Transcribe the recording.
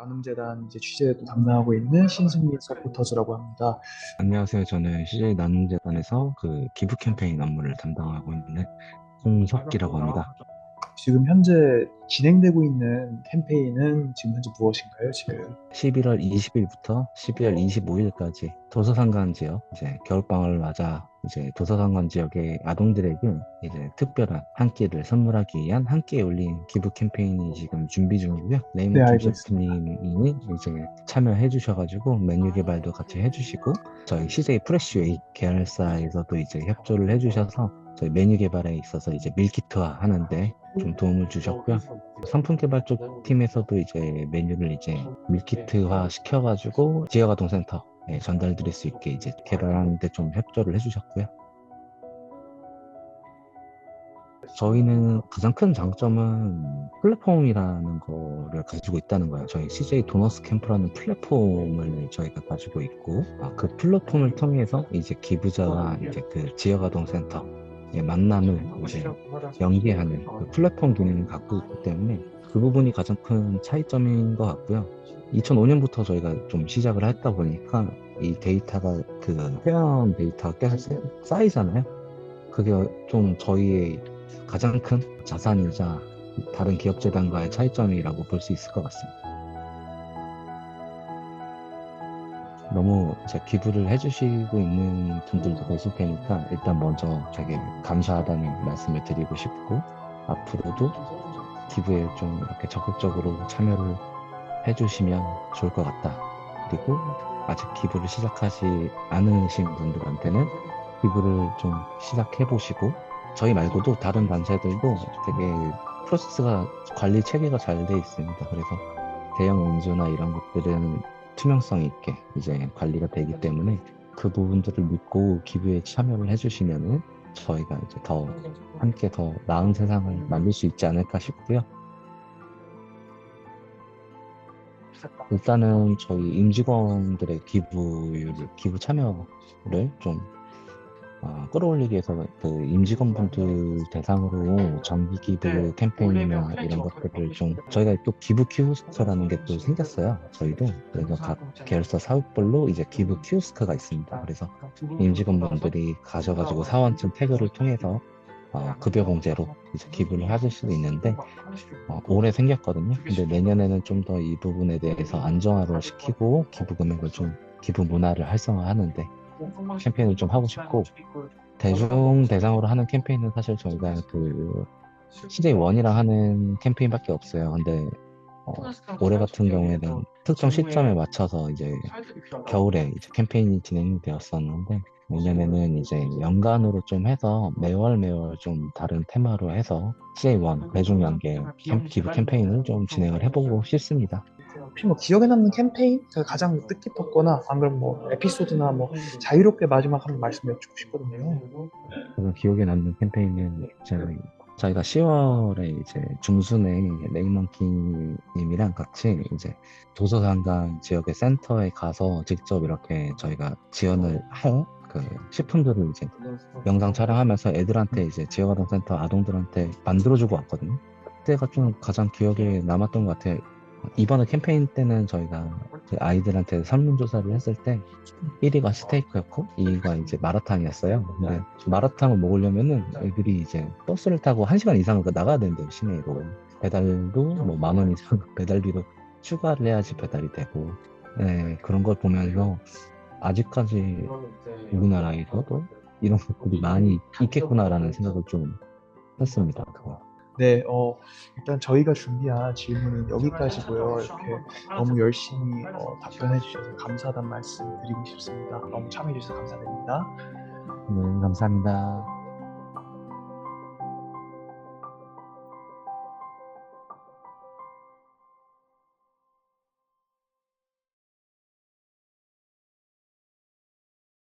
나눔재단 이제 취재도 담당하고 있는 신승민 서포터즈라고 합니다. 안녕하세요. 저는 CJ 나눔재단에서 그 기부 캠페인 업무를 담당하고 있는 홍석기라고 합니다. 지금 현재 진행되고 있는 캠페인은 지금 현재 무엇인가요? 지금 11월 20일부터 12월 25일까지 도서상관 지역 이제 겨울방학을 맞아 이제 도서상관 지역의 아동들에게 이제 특별한 한 끼를 선물하기 위한 한 끼에 올린 기부 캠페인이 지금 준비 중이고요. 네, 레이먼 알겠습니다. 김셰프님이 이제 참여해 주셔가지고 메뉴 개발도 같이 해주시고 저희 CJ 프레쉬웨이 계열사에서도 이제 협조를 해주셔서 저희 메뉴 개발에 있어서 이제 밀키트화 하는데 좀 도움을 주셨고요. 상품 개발 쪽 팀에서도 이제 메뉴를 이제 밀키트화 시켜가지고 지역아동센터에 전달드릴 수 있게 이제 개발하는데 좀 협조를 해주셨고요. 저희는 가장 큰 장점은 플랫폼이라는 거를 가지고 있다는 거예요. 저희 CJ 도너스 캠프라는 플랫폼을 저희가 가지고 있고, 아, 그 플랫폼을 통해서 이제 기부자와 이제 그 지역아동센터 의 만남을 이제 연계하는 그 플랫폼 기능을 갖고 있기 때문에 그 부분이 가장 큰 차이점인 것 같고요. 2005년부터 저희가 좀 시작을 했다 보니까 이 데이터가 그 회원 데이터가 계속 쌓이잖아요. 그게 좀 저희의 가장 큰 자산이자 다른 기업재단과의 차이점이라고 볼 수 있을 것 같습니다. 너무 제 기부를 해주시고 있는 분들도 계실 테니까 일단 먼저 되게 감사하다는 말씀을 드리고 싶고 앞으로도 기부에 좀 이렇게 적극적으로 참여를 해주시면 좋을 것 같다. 그리고 아직 기부를 시작하지 않으신 분들한테는 기부를 좀 시작해 보시고 저희 말고도 다른 단체들도 되게 프로세스가 관리 체계가 잘 돼 있습니다. 그래서 대형 원조나 이런 것들은 투명성 있게 이제 관리가 되기 때문에 그 부분들을 믿고 기부에 참여를 해주시면은 저희가 이제 더 함께 더 나은 세상을 만들 수 있지 않을까 싶고요. 일단은 저희 임직원들의 기부율, 기부 참여를 좀 어, 끌어올리기 위해서 그 임직원 분들 대상으로 정기 기부 캠페인이나 이런 것들을 좀 저희가 또 기부 키오스크라는 게 또 생겼어요. 저희도 그래서 각 계열사 사업별로 이제 기부 키오스크가 있습니다. 그래서 임직원 분들이 가셔가지고 사원증 태그를 통해서 어, 급여 공제로 이제 기부를 하실 수도 있는데 어, 올해 생겼거든요. 근데 내년에는 좀 더 이 부분에 대해서 안정화를 시키고 기부 금액을 좀 기부 문화를 활성화하는데 캠페인을 좀 하고 싶고 대중 대상으로 하는 캠페인은 사실 저희가 그 CJ 원이랑 하는 캠페인밖에 없어요. 근데 어, 올해 같은 경우에는 특정 시점에 맞춰서 이제 겨울에 이제 캠페인이 진행되었었는데 내년에는 이제 연간으로 좀 해서 매월 매월 좀 다른 테마로 해서 CJ1 대중 연계 캠- 기부 캠페인을 좀 진행을 해보고 싶습니다. 혹시 뭐 기억에 남는 캠페인 제가 가장 뜻깊었거나 안 그러면 뭐 에피소드나 뭐 자유롭게 마지막 한번 말씀 여쭙고 싶거든요. 가장 기억에 남는 캠페인은 제가 저희가 10월에 이제 중순에 레이먼키님이랑 같이 이제 도서관관 지역의 센터에 가서 직접 이렇게 저희가 지원을 할그 식품들을 이제 영상 촬영하면서 애들한테 이제 지역아동센터 아동들한테 만들어주고 왔거든요. 그때가 좀 가장 기억에 남았던 것 같아요. 이번에 캠페인 때는 저희가 그 아이들한테 설문조사를 했을 때 1위가 스테이크였고 2위가 이제 마라탕이었어요. 근데 마라탕을 먹으려면은 애들이 이제 버스를 타고 1시간 이상을 나가야 된대요, 시내로. 배달도 뭐 만 원 이상 배달비도 추가를 해야지 배달이 되고. 네, 그런 걸 보면서 아직까지 우리나라에서도 이런 것들이 많이 있겠구나라는 생각을 좀 했습니다. 그거. 네, 어, 일단 저희가 준비한 질문은 여기까지고요. 이렇게 너무 열심히 어, 답변해 주셔서 감사하다는 말씀 드리고 싶습니다. 너무 참여해 주셔서 감사드립니다. 네, 감사합니다.